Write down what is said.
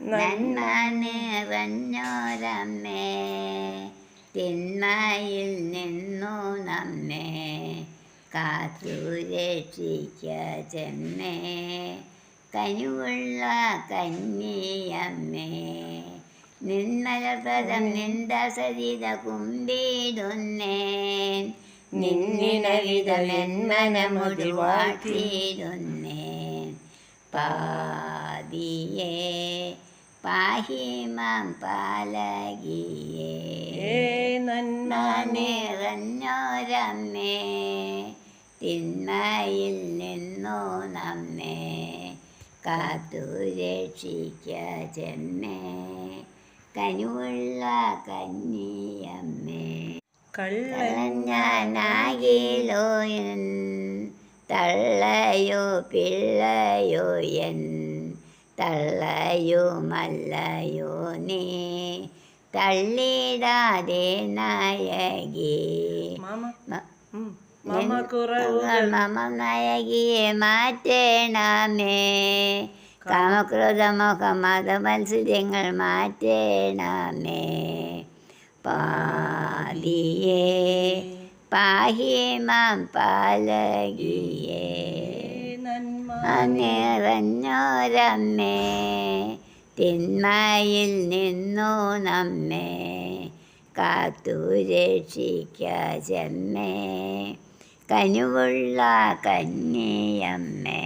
നന്മ നിറഞ്ഞോരമ്മേ തിന്മയിൽ നിന്നു നമ്മെ കാത്തു രക്ഷിക്ക ചെമ്മേ കനിവുള്ള കന്യമ്മേ നിന്മലപദം നിന്ദ സരിത കുമ്പിടുന്നേൻ നിന്നിനവിധമെന്മനമുടി വാഴ്ത്തിയിടുന്നേൻ പാതിയേ പാഹി മാം പാലകിയേ. ഏ നന്മ നിറഞ്ഞോരമ്മേ തിന്മയിൽ നിന്നു നമ്മെ കാത്തു രക്ഷിക്ക ചെമ്മേ കനിവുള്ള കന്നിയമ്മേ. കള്ളൻ തള്ളയോ പിള്ളയോ എൻ തള്ളയുമല്ലയോ നീ തള്ളിടാതെ നായകി മാമ മ- ഉം. മാമ കുറവുകൾ മമ നായകിയെ മാറ്റേണമേ കാമക്രോധമോഹ മതമത്സര്യങ്ങൾ മാറ്റേണമേ പാലിയേ പാഹി മാം പാലകിയേ ഏ നന്മ നിറഞ്ഞോരമ്മേ തിന്മയിൽ നിന്നു നമ്മെ കാത്തു രക്ഷിക്ക കനിവുള്ള കന്നിയമ്മേ